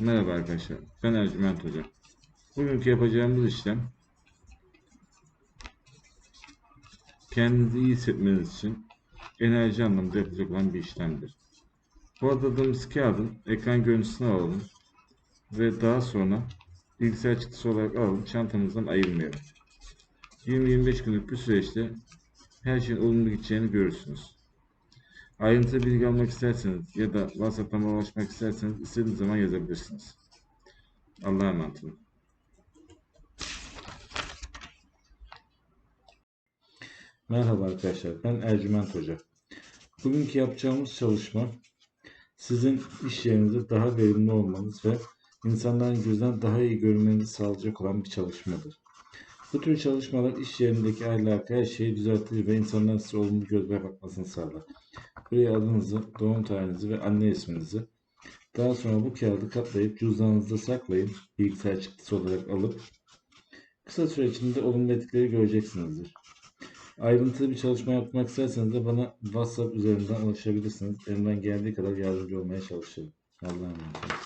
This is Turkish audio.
Merhaba arkadaşlar, ben Ercüment Hoca. Bugünkü yapacağımız işlem kendinizi iyi hissetmeniz için enerji anlamında yapacak olan bir işlemdir. Bu adadığımız kağıdın ekran görüntüsünü alalım ve daha sonra bilgisayar çıktısı olarak alalım, çantamızdan ayırmayalım. 20-25 günlük bir süreçte her şeyin olumlu gideceğini görürsünüz. Ayrıntılı bilgi almak isterseniz ya da WhatsApp'tan ulaşmak isterseniz istediğiniz zaman yazabilirsiniz. Allah'a emanet olun. Merhaba arkadaşlar, ben Ercüment Hoca. Bugünkü yapacağımız çalışma sizin iş yerinizde daha verimli olmanız ve insanların gözünden daha iyi görünmenizi sağlayacak olan bir çalışmadır. Bu tür çalışmalar iş yerindeki ahlakı her şeyi düzeltir ve insanların size olumlu gözle bakmasını sağlar. Buraya adınızı, doğum tarihinizi ve anne isminizi daha sonra bu kağıdı katlayıp cüzdanınızda saklayın. Bilgisayar çıktısı olarak alıp kısa süre içinde olumlu etkileri göreceksinizdir. Ayrıntılı bir çalışma yapmak isterseniz de bana WhatsApp üzerinden ulaşabilirsiniz. Elimden geldiği kadar yardımcı olmaya çalışırım. Allah'a emanet olun.